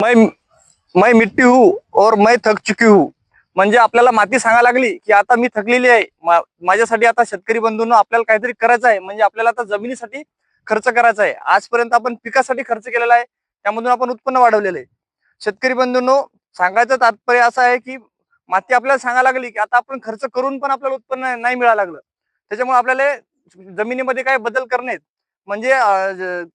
मै मैं मिट्टी हूँ और मैं थक चुकी हूँ. म्हणजे आपल्याला माती सांगा लागली की आता मी थकलेली आहे. मा- माझ्यासाठी आता शेतकरी बंधूंना आपल्याला काहीतरी करायचं आहे. म्हणजे आपल्याला आता जमिनीसाठी खर्च करायचा आहे. आजपर्यंत आपण पिकासाठी खर्च केलेला आहे. त्यामधून आपण उत्पन्न वाढवलेलं आहे. शेतकरी बंधूंनो सांगायचं तात्पर्य असं आहे की माती आपल्याला सांगा लागली की आता आपण खर्च करून पण आपल्याला उत्पन्न नाही मिळायला लागलं. त्याच्यामुळे आपल्याला जमिनीमध्ये काय बदल करणे म्हणजे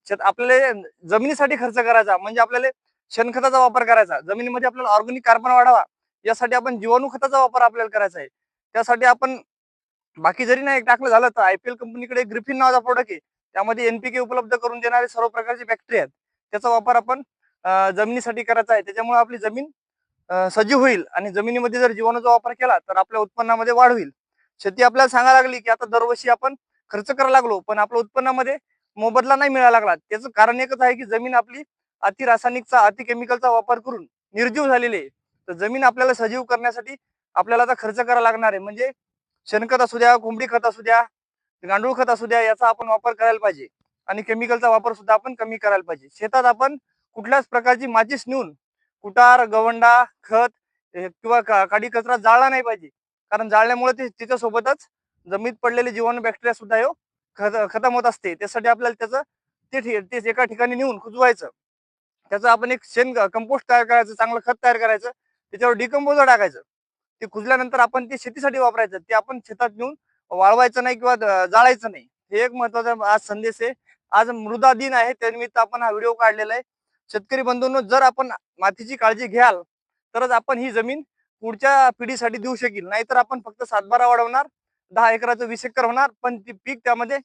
शेत- आपल्याला जमिनीसाठी खर्च करायचा म्हणजे आपल्याला शेणखताचा वापर करायचा. जमिनीमध्ये आपल्याला ऑर्गॅनिक कार्बन वाढावा. यासाठी आपण जीवाणू खताचा वापर आपल्याला करायचा आहे. त्यासाठी आपण बाकी जरी नाही टाकलं झालं तर आयपीएल कंपनीकडे ग्रिफिन नावाचा प्रोडक्ट आहे. त्यामध्ये एनपीके उपलब्ध करून देणारे सर्व प्रकारचे बॅक्टेरिया आहेत. त्याचा वापर आपण जमिनीसाठी करायचा आहे. त्याच्यामुळे आपली जमीन सजीव होईल आणि जमिनीमध्ये जर जीवाणूचा वापर केला तर आपल्या उत्पन्नामध्ये वाढ होईल. शेती आपल्याला सांगायला लागली की आता दरवर्षी आपण खर्च करायला लागलो पण आपल्या उत्पन्नामध्ये मोबदला नाही मिळायला लागला. त्याचं कारण एकच आहे की जमीन आपली अति रासायनिकचा अति केमिकलचा वापर करून निर्जीव झालेले आहे. तर जमीन आपल्याला सजीव करण्यासाठी आपल्याला आता खर्च करावा लागणार आहे. म्हणजे शेणखत असू द्या कोंबडी खत असू द्या गांडूळ खत असू द्या याचा आपण वापर करायला पाहिजे. आणि केमिकलचा वापर सुद्धा आपण कमी करायला पाहिजे. शेतात आपण कुठल्याच प्रकारची माचीस नेऊन कुटार गवंडा खत किंवा काडी कचरा जाळला नाही पाहिजे. कारण जाळल्यामुळे ते त्याच्यासोबतच जमिनीत पडलेले जीवाणू बॅक्टेरिया सुद्धा खत खतम होत असते. त्यासाठी आपल्याला त्याचं ते ते एका ठिकाणी नेऊन कुजवायचं त्याचं आपण एक शेण कंपोस्ट तयार करायचं चांगलं खत तयार करायचं त्याच्यावर डिकम्पोजर टाकायचं. ते कुजल्यानंतर आपण ते शेतीसाठी वापरायचं. ते आपण शेतात नेऊन वाळवायचं नाही किंवा जाळायचं नाही. हे एक महत्त्वाचा आज संदेश आहे. आज मृदा दिन आहे. त्यानिमित्त आपण हा व्हिडिओ काढलेला आहे. शेतकरी बंधूंनो जर आपण मातीची काळजी घ्याल तरच आपण ही जमीन पुढच्या पिढीसाठी देऊ शकेल. नाहीतर आपण फक्त सातबारा वाढवणार दहा एकराचं वीस एकर होणार पण ती पीक त्यामध्ये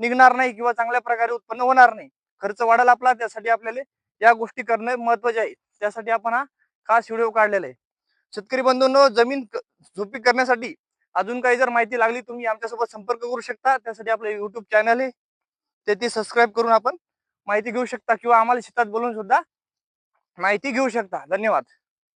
निघणार नाही किंवा चांगल्या प्रकारे उत्पन्न होणार नाही. खर्च वाढायला आपला त्यासाठी आपल्याला या गोष्टी करणं महत्त्वाचे आहे. त्यासाठी आपण हा खास व्हिडिओ काढलेला आहे. शेतकरी बंधूंनो जमीन झोपी करण्यासाठी अजून काही जर माहिती लागली तुम्ही आमच्यासोबत संपर्क करू शकता. त्यासाठी आपलं युट्यूब चॅनल आहे. ते ती सबस्क्राईब करून आपण माहिती घेऊ शकता किंवा आम्हाला शेतात बोलून सुद्धा माहिती घेऊ शकता. धन्यवाद.